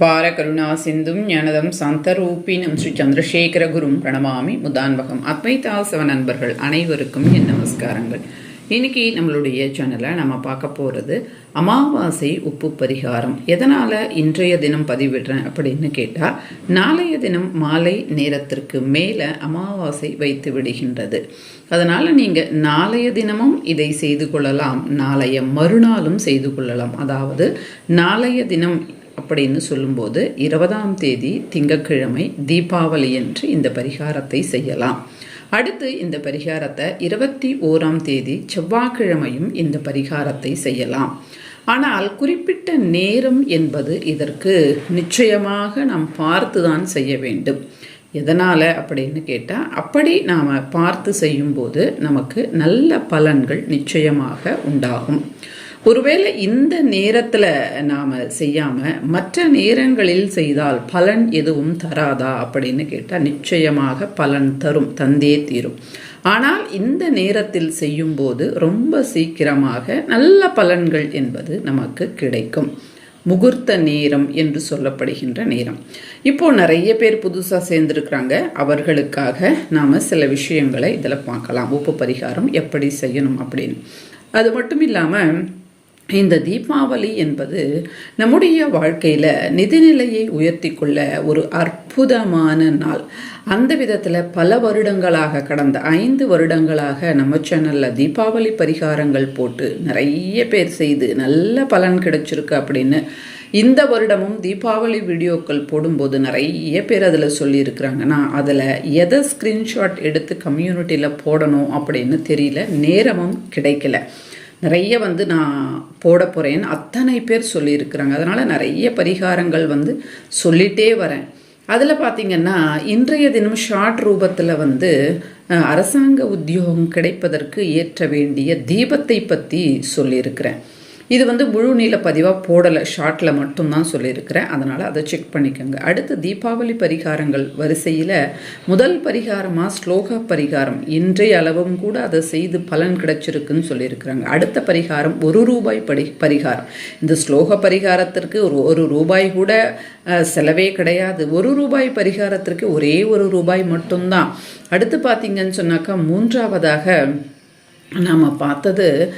பார கருணா சிந்தும் ஞானதம் சாந்தரூபினம் ஸ்ரீ சந்திரசேகர குரும் பிரணமாமி முதான்பகம் அத்வைதாசவ நண்பர்கள் அனைவருக்கும் என் நமஸ்காரங்கள். இன்னைக்கு நம்மளுடைய சேனலை நம்ம பார்க்க போகிறது அமாவாசை உப்பு பரிகாரம். எதனால் இன்றைய தினம் பதிவிடுறேன் அப்படின்னு கேட்டால் நாளைய தினம் மாலை நேரத்திற்கு மேலே அமாவாசை வைத்து விடுகின்றது. அதனால் நீங்கள் நாளைய தினமும் இதை செய்து கொள்ளலாம். நாளைய மறுநாளும் செய்து கொள்ளலாம். அதாவது நாளைய தினம் அப்படின்னு சொல்லும்போது இருபதாம் தேதி திங்கட்கிழமை தீபாவளி என்று இந்த பரிகாரத்தை செய்யலாம். அடுத்து இந்த பரிகாரத்தை இருபத்தி ஓராம் தேதி செவ்வாய்க்கிழமையும் இந்த பரிகாரத்தை செய்யலாம். ஆனால் குறிப்பிட்ட நேரம் என்பது இதற்கு நிச்சயமாக நாம் பார்த்து தான் செய்ய வேண்டும். எதனால் அப்படின்னு கேட்டால் அப்படி நாம் பார்த்து செய்யும்போது நமக்கு நல்ல பலன்கள் நிச்சயமாக உண்டாகும். ஒருவேளை இந்த நேரத்தில் நாம் செய்யாமல் மற்ற நேரங்களில் செய்தால் பலன் எதுவும் தராதா அப்படின்னு கேட்டால் நிச்சயமாக பலன் தரும் தந்தே தீரும். ஆனால் இந்த நேரத்தில் செய்யும்போது ரொம்ப சீக்கிரமாக நல்ல பலன்கள் என்பது நமக்கு கிடைக்கும். முகூர்த்த நேரம் என்று சொல்லப்படுகின்ற நேரம். இப்போ நிறைய பேர் புதுசாக சேர்ந்துருக்கிறாங்க. அவர்களுக்காக நாம் சில விஷயங்களை இதில் பார்க்கலாம். உப்பு பரிகாரம் எப்படி செய்யணும் அப்படின்னு. அது மட்டும் இல்லாமல் இந்த தீபாவளி என்பது நம்முடைய வாழ்க்கையில் நிதிநிலையை உயர்த்தி கொள்ள ஒரு அற்புதமான நாள். அந்த விதத்தில் பல வருடங்களாக கடந்த ஐந்து வருடங்களாக நம்ம சேனலில் தீபாவளி பரிகாரங்கள் போட்டு நிறைய பேர் செய்து நல்ல பலன் கிடைச்சிருக்கு அப்படின்னு இந்த வருடமும் தீபாவளி வீடியோக்கள் போடும்போது நிறைய பேர் அதில் சொல்லியிருக்கிறாங்கன்னா அதில் எதை ஸ்க்ரீன்ஷாட் எடுத்து கம்யூனிட்டியில் போடணும் அப்படின்னு தெரியல. நேரமும் கிடைக்கல. நிறைய வந்து நான் போட போகிறேன்னு அத்தனை பேர் சொல்லியிருக்கிறாங்க. அதனால் நிறைய பரிகாரங்கள் வந்து சொல்லிகிட்டே வரேன். அதில் பார்த்திங்கன்னா இன்றைய தினம் ஷார்ட் ரூபத்தில் வந்து அரசாங்க உத்தியோகம் கிடைப்பதற்கு ஏற்ற வேண்டிய தீபத்தை பற்றி சொல்லியிருக்கிறேன். இது வந்து முழு நீள பதிவாக போடலை ஷார்ட்டில் மட்டும்தான் சொல்லியிருக்கிறேன். அதனால் அதை செக் பண்ணிக்கோங்க. அடுத்து தீபாவளி பரிகாரங்கள் வரிசையில் முதல் பரிகாரமாக ஸ்லோக பரிகாரம். இன்றைய அளவும் கூட அதை செய்து பலன் கிடைச்சிருக்குன்னு சொல்லியிருக்கிறாங்க. அடுத்த பரிகாரம் ஒரு ரூபாய் படி பரிகாரம். இந்த ஸ்லோக பரிகாரத்திற்கு ஒரு ஒரு ரூபாய் கூட செலவே கிடையாது. ஒரு ரூபாய் பரிகாரத்திற்கு ஒரே ஒரு ரூபாய் மட்டும்தான். அடுத்து பார்த்தீங்கன்னு சொன்னாக்கா மூன்றாவதாக நாம் பார்த்தது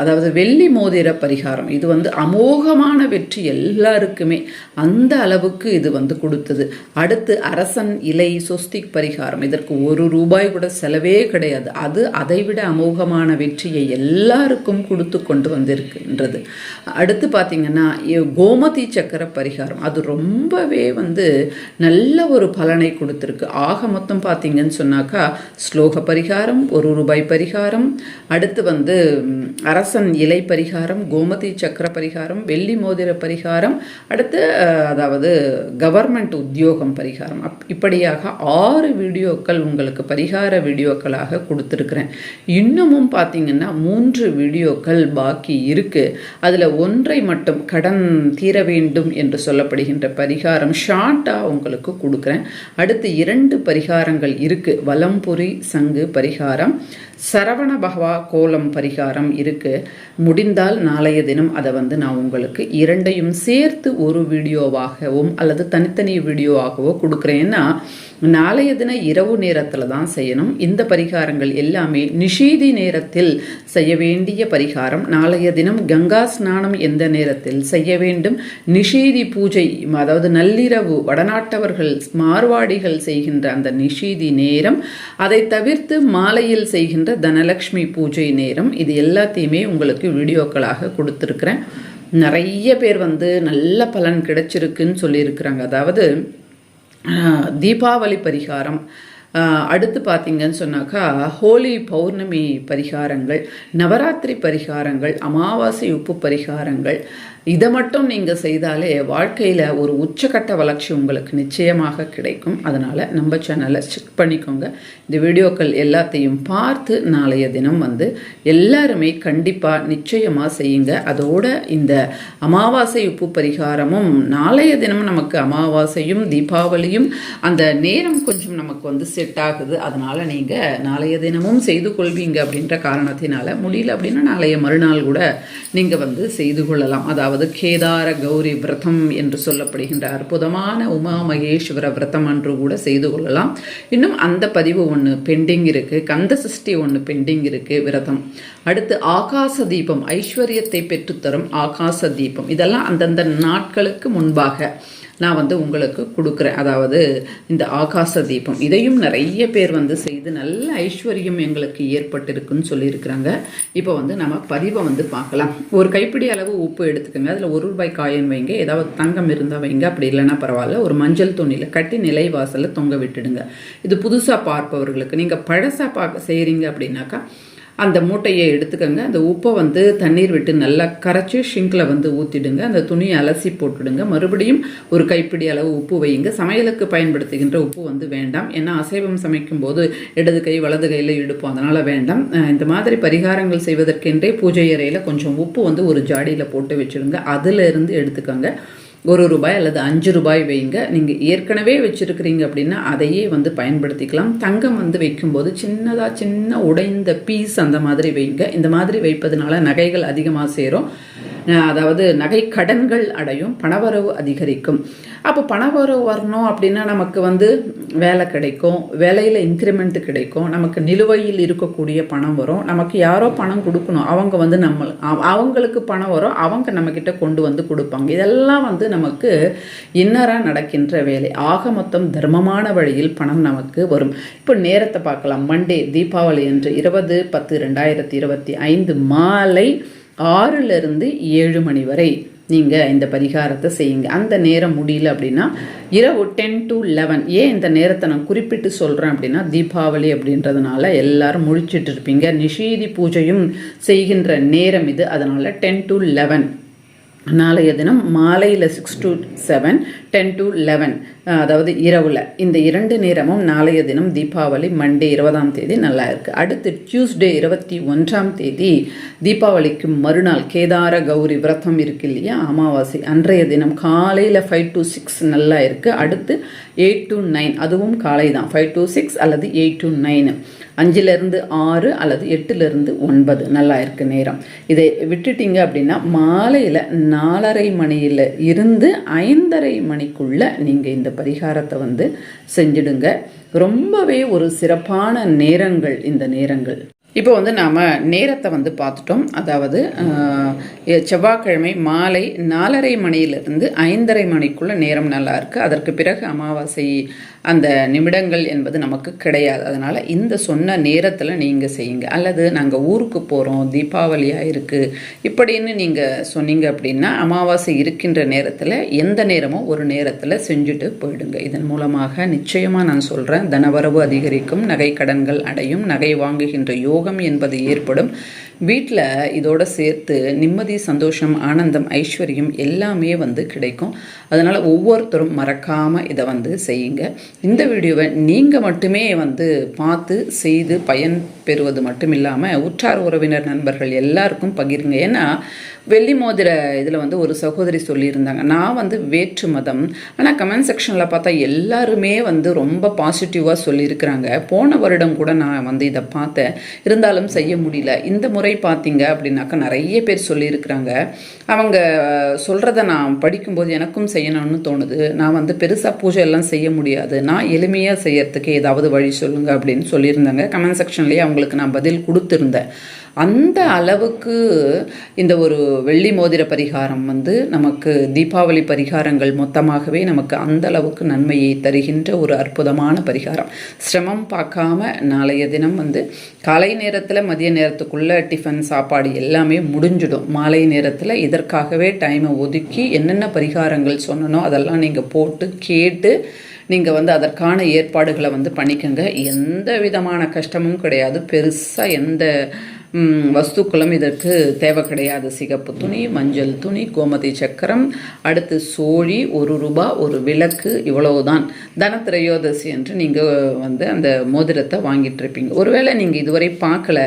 அதாவது வெள்ளி மோதிர பரிகாரம். இது வந்து அமோகமான வெற்றி எல்லாருக்குமே. அந்த அளவுக்கு இது வந்து கொடுத்தது. அடுத்து அரசன் இலை சொஸ்திக் பரிகாரம். இதற்கு ஒரு ரூபாய் கூட செலவே கிடையாது. அது அதைவிட அமோகமான வெற்றியை எல்லாருக்கும் கொடுத்து கொண்டு வந்திருக்கின்றது. அடுத்து பார்த்திங்கன்னா கோமதி சக்கர பரிகாரம். அது ரொம்பவே வந்து நல்ல ஒரு பலனை கொடுத்துருக்கு. ஆக மொத்தம் பார்த்தீங்கன்னு சொன்னாக்கா ஸ்லோக பரிகாரம் ஒரு ரூபாய் பரிகாரம் அடுத்து வந்து அரசன் இலை பரிகாரம் கோமதி சக்கர பரிகாரம் வெள்ளி மோதிர பரிகாரம் அடுத்து அதாவது கவர்மெண்ட் உத்தியோகம் பரிகாரம். அப் இப்படியாக ஆறு வீடியோக்கள் உங்களுக்கு பரிகார வீடியோக்களாக கொடுத்துருக்குறேன். இன்னமும் பார்த்தீங்கன்னா மூன்று வீடியோக்கள் பாக்கி இருக்குது அதில் ஒன்றை மட்டும் கடன் தீர வேண்டும் என்று சொல்லப்படுகின்ற பரிகாரம் ஷார்ட்டாக உங்களுக்கு கொடுக்குறேன். அடுத்து இரண்டு பரிகாரங்கள் இருக்குது வலம்புரி சங்கு பரிகாரம். சரவண பகவா கோலம் பரிகாரம் இருக்குது முடிந்தால் நாளைய தினம் அதை வந்து நான் உங்களுக்கு இரண்டையும் சேர்த்து ஒரு வீடியோவாகவும் அல்லது தனித்தனி வீடியோவாகவோ கொடுக்குறேன்னா நாளைய தின இரவு நேரத்தில் தான் செய்யணும். இந்த பரிகாரங்கள் எல்லாமே நிஷீதி நேரத்தில் செய்ய வேண்டிய பரிகாரம். நாளைய தினம் கங்கா ஸ்நானம் எந்த நேரத்தில் செய்ய வேண்டும்? நிஷீதி பூஜை அதாவது நள்ளிரவு வடநாட்டவர்கள் மார்வாடிகள் செய்கின்ற அந்த நிஷீதி நேரம். அதை தவிர்த்து மாலையில் செய்கின்ற தனலக்ஷ்மி பூஜை நேரம். இது எல்லாத்தையுமே உங்களுக்கு வீடியோக்களாக கொடுத்துருக்குறேன். நிறைய பேர் வந்து நல்ல பலன் கிடைச்சிருக்குன்னு சொல்லியிருக்கிறாங்க. அதாவது தீபாவளி பரிகாரம். அடுத்து பார்த்தீங்கன்னு சொன்னாக்கா ஹோலி பௌர்ணமி பரிகாரங்கள் நவராத்திரி பரிகாரங்கள் அமாவாசை உப்பு பரிகாரங்கள் இதை மட்டும் நீங்கள் செய்தாலே வாழ்க்கையில் ஒரு உச்சக்கட்ட வளர்ச்சி உங்களுக்கு நிச்சயமாக கிடைக்கும். அதனால் நம்ம சேனலை செக் பண்ணிக்கோங்க. இந்த வீடியோக்கள் எல்லாத்தையும் பார்த்து நாளைய தினம் வந்து எல்லாருமே கண்டிப்பாக நிச்சயமாக செய்யுங்க. அதோட இந்த அமாவாசை உப்பு பரிகாரமும் நாளைய தினம் நமக்கு அமாவாசையும் தீபாவளியும் அந்த நேரம் கொஞ்சம் நமக்கு வந்து செட் ஆகுது. அதனால் நீங்கள் நாளைய தினமும் செய்து கொள்வீங்க அப்படின்ற காரணத்தினால முடியல அப்படின்னா நாளைய மறுநாள் கூட நீங்கள் வந்து செய்து கொள்ளலாம். அதாவது அதாவது கேதார கௌரி விரதம் என்று சொல்லப்படுகின்ற அற்புதமான உமா மகேஸ்வர விரதம் அன்று கூட செய்து கொள்ளலாம். இன்னும் அந்த பதிவு ஒன்று பெண்டிங் இருக்குது கந்த சஷ்டி ஒன்று பெண்டிங் இருக்குது விரதம். அடுத்து ஆகாச தீபம் ஐஸ்வர்யத்தை பெற்றுத்தரும் ஆகாச தீபம். இதெல்லாம் அந்தந்த நாட்களுக்கு முன்பாக. நான் வந்து உங்களுக்கு கொடுக்குறேன். அதாவது இந்த ஆகாச தீபம். இதையும் நிறைய பேர் வந்து செய்து நல்ல ஐஸ்வர்யம் எங்களுக்கு ஏற்பட்டிருக்குன்னு சொல்லியிருக்கிறாங்க. இப்போ வந்து நம்ம பதிவை வந்து பார்க்கலாம். ஒரு கைப்பிடி அளவு உப்பு எடுத்துக்கோங்க. அதில் ஒரு ரூபாய் காயின் வைங்க. ஏதாவது தங்கம் இருந்தால் வைங்க. அப்படி இல்லைன்னா பரவாயில்ல. ஒரு மஞ்சள் துணியில் கட்டி நிலைவாசலில் தொங்க விட்டுடுங்க. இது புதுசாக பார்ப்பவர்களுக்கு நீங்கள் பழசாக பார்க்க செய்கிறீங்க அப்படின்னாக்கா அந்த மூட்டையை எடுத்துக்கோங்க. அந்த உப்பை வந்து தண்ணீர் விட்டு நல்லா கரைச்சி ஷிங்கில் வந்து ஊற்றிடுங்க அந்த துணியை அலசி போட்டுடுங்க. மறுபடியும் ஒரு கைப்பிடி அளவு உப்பு வையுங்க. சமையலுக்கு பயன்படுத்துகின்ற உப்பு வந்து வேண்டாம். ஏன்னா அசைவம் சமைக்கும் போது இடது கை வலது கையில் இடுப்போம் அதனால் வேண்டாம். இந்த மாதிரி பரிகாரங்கள் செய்வதற்கென்றே பூஜை அறையில் கொஞ்சம் உப்பு வந்து ஒரு ஜாடியில் போட்டு வச்சுடுங்க. அதிலிருந்து எடுத்துக்கோங்க. ஒரு ரூபாய் அல்லது அஞ்சு ரூபாய் வைங்க. நீங்கள் ஏற்கனவே வச்சுருக்கிறீங்க அப்படின்னா அதையே வந்து பயன்படுத்திக்கலாம். தங்கம் வந்து வைக்கும்போது சின்னதாக சின்ன உடைந்த பீஸ் அந்த மாதிரி வைங்க. இந்த மாதிரி வைப்பதனால நகைகள் அதிகமாக சேரும். அதாவது நகை கடன்கள் அடையும் பணவரவு அதிகரிக்கும். அப்போ பணவரவு வரணும் அப்படின்னா நமக்கு வந்து வேலை கிடைக்கும் வேலையில் இன்க்ரிமெண்ட் கிடைக்கும் நமக்கு நிலுவையில் இருக்கக்கூடிய பணம் வரும். நமக்கு யாரோ பணம் கொடுக்கணும் அவங்க வந்து நம்ம அவங்களுக்கு பணம் வரும் அவங்க நம்மக்கிட்ட கொண்டு வந்து கொடுப்பாங்க. இதெல்லாம் வந்து நமக்கு இன்னராக நடக்கின்ற வேலை. ஆக மொத்தம் தர்மமான வழியில் பணம் நமக்கு வரும். இப்போ நேரத்தை பார்க்கலாம். மண்டே தீபாவளி என்று இருபது பத்து ரெண்டாயிரத்தி இருபத்தி ஐந்து மாலை ஆறுலேருந்து ஏழு மணி வரை நீங்கள் இந்த பரிகாரத்தை செய்யுங்க. அந்த நேரம் முடியல அப்படின்னா இரவு டென் டு லெவன் ஏன் இந்த நேரத்தை நான் குறிப்பிட்டு சொல்கிறேன் அப்படின்னா தீபாவளி அப்படின்றதுனால எல்லாரும் முழிச்சிட்டு இருப்பீங்க. நிஷீதி பூஜையும் செய்கின்ற நேரம் இது. அதனால் டென் டு லெவன் நாளைய தினம் மாலையில் six to seven ten to eleven அதாவது இரவில். இந்த இரண்டு நேரமும் நாளைய தினம் தீபாவளி மண்டே இருபதாம் தேதி நல்லா இருக்குது அடுத்து டியூஸ்டே இருபத்தி ஒன்றாம் தேதி தீபாவளிக்கு மறுநாள் கேதார கௌரி விரதம் இருக்கு இல்லையா? அமாவாசை. அன்றைய தினம் காலையில் ஃபைவ் டு சிக்ஸ் நல்லா இருக்குது அடுத்து எயிட் டு நைன் அதுவும் காலை தான் ஃபைவ் டு சிக்ஸ் அல்லது எயிட் டு நைனு அஞ்சிலிருந்து ஆறு அல்லது எட்டுலேருந்து ஒன்பது. நல்லா இருக்கு நேரம். இதை விட்டுட்டீங்க அப்படின்னா மாலையில் நாலரை மணியில் இருந்து ஐந்தரை மணிக்குள்ளே நீங்கள் இந்த பரிகாரத்தை வந்து செஞ்சிடுங்க. ரொம்பவே ஒரு சிறப்பான நேரங்கள் இந்த நேரங்கள். இப்போ வந்து நாம் நேரத்தை வந்து பார்த்துட்டோம். அதாவது செவ்வாய்க்கிழமை மாலை நாலரை மணியிலிருந்து ஐந்தரை மணிக்குள்ளே நேரம் நல்லாயிருக்கு அதற்கு பிறகு அமாவாசை அந்த நிமிடங்கள் என்பது நமக்கு கிடையாது. அதனால் இந்த சொன்ன நேரத்தில் நீங்கள் செய்யுங்க. அல்லது நாங்கள் ஊருக்கு போகிறோம் தீபாவளியாக இருக்குது இப்படின்னு நீங்கள் சொன்னீங்க அப்படின்னா அமாவாசை இருக்கின்ற நேரத்தில் எந்த நேரமோ ஒரு நேரத்தில் செஞ்சுட்டு போயிடுங்க. இதன் மூலமாக நிச்சயமாக நான் சொல்கிறேன் தனவரவு அதிகரிக்கும் நகை கடன்கள் அடையும் நகை வாங்குகின்ற யோகம் என்பது ஏற்படும். வீட்டில் இதோட சேர்த்து நிம்மதி சந்தோஷம் ஆனந்தம் ஐஸ்வர்யம் எல்லாமே வந்து கிடைக்கும். அதனால் ஒவ்வொருத்தரும் மறக்காமல் இதை வந்து செய்யுங்க. இந்த வீடியோவை நீங்கள் மட்டுமே வந்து பார்த்து செய்து பயன் பெறுவது மட்டும் இல்லாமல் உற்றார் உறவினர் நண்பர்கள் எல்லாருக்கும் பகிருங்க. ஏன்னா வெள்ளி மோதிர இதில் வந்து ஒரு சகோதரி சொல்லியிருந்தாங்க. நான் வந்து வேற்று மதம். ஆனால் கமெண்ட் செக்ஷனில் பார்த்தா எல்லாருமே வந்து ரொம்ப பாசிட்டிவாக சொல்லியிருக்கிறாங்க. போன வருடம் கூட நான் வந்து இதை பார்த்தேன். இருந்தாலும் செய்ய முடியல. இந்த முறை பார்த்தீங்க அப்படின்னாக்கா நிறைய பேர் சொல்லியிருக்கிறாங்க. அவங்க சொல்கிறத நான் படிக்கும்போது எனக்கும் செய்யணும்னு தோணுது. நான் வந்து பெருசாக பூஜை எல்லாம் செய்ய முடியாது. நான் எளிமையாக செய்யறதுக்கு ஏதாவது வழி சொல்லுங்கள் அப்படின்னு சொல்லியிருந்தாங்க. கமெண்ட் செக்ஷன்லேயே அவங்களுக்கு நான் பதில் கொடுத்துருந்தேன். அந்த அளவுக்கு இந்த ஒரு வெள்ளி மோதிர பரிகாரம் வந்து நமக்கு தீபாவளி பரிகாரங்கள் மொத்தமாகவே நமக்கு அந்த அளவுக்கு நன்மையை தருகின்ற ஒரு அற்புதமான பரிகாரம். சிரமம் பார்க்காம நாளைய தினம் வந்து காலை நேரத்தில் மதிய நேரத்துக்குள்ளே டிஃபன் சாப்பாடு எல்லாமே முடிஞ்சிடும். மாலை நேரத்தில் இதற்காகவே டைமை ஒதுக்கி என்னென்ன பரிகாரங்கள் சொன்னனோ அதெல்லாம் நீங்கள் போட்டு கேட்டு நீங்கள் வந்து அதற்கான ஏற்பாடுகளை வந்து பண்ணிக்கோங்க. எந்த விதமான கஷ்டமும் கிடையாது. பெருசாக எந்த வஸ்துக்களும் இதற்கு தேவை கிடையாது. சிகப்பு துணி மஞ்சள் துணி கோமதி சக்கரம் அடுத்து சோழி ஒரு ரூபா ஒரு விளக்கு இவ்வளவுதான். தனத்திரையோதசி என்று நீங்கள் வந்து அந்த மோதிரத்தை வாங்கிட்டு இருப்பீங்க. ஒருவேளை நீங்கள் இதுவரை பார்க்கல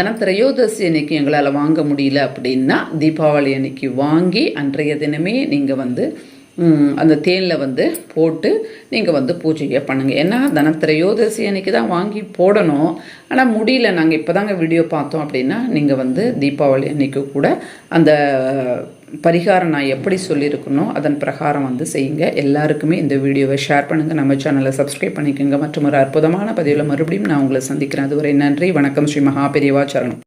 தனத்திரையோதசி அன்னைக்கு எங்களால் வாங்க முடியல அப்படின்னா தீபாவளி அன்னைக்கு வாங்கி அன்றைய தினமே நீங்கள் வந்து அந்த தேனில் வந்து போட்டு நீங்கள் வந்து பூஜையை பண்ணுங்கள் ஏன்னா தனத்திரையோதசி அன்னைக்கு தான் வாங்கி போடணும். ஆனால் முடியல. நாங்கள் இப்போ தாங்க வீடியோ பார்த்தோம் அப்படின்னா நீங்கள் வந்து தீபாவளி அன்னைக்கு கூட அந்த பரிகாரம் நான் எப்படி சொல்லியிருக்கணும் அதன் பிரகாரம் வந்து செய்யுங்க. எல்லாருக்குமே இந்த வீடியோவை ஷேர் பண்ணுங்கள் நம்ம சேனலை சப்ஸ்கிரைப் பண்ணிக்கோங்க. மற்றும் ஒரு அற்புதமான பதிவில் மறுபடியும் நான் உங்களை சந்திக்கிறேன். அதுவரை நன்றி. வணக்கம். ஸ்ரீ மகா பெரியவா சரணம்.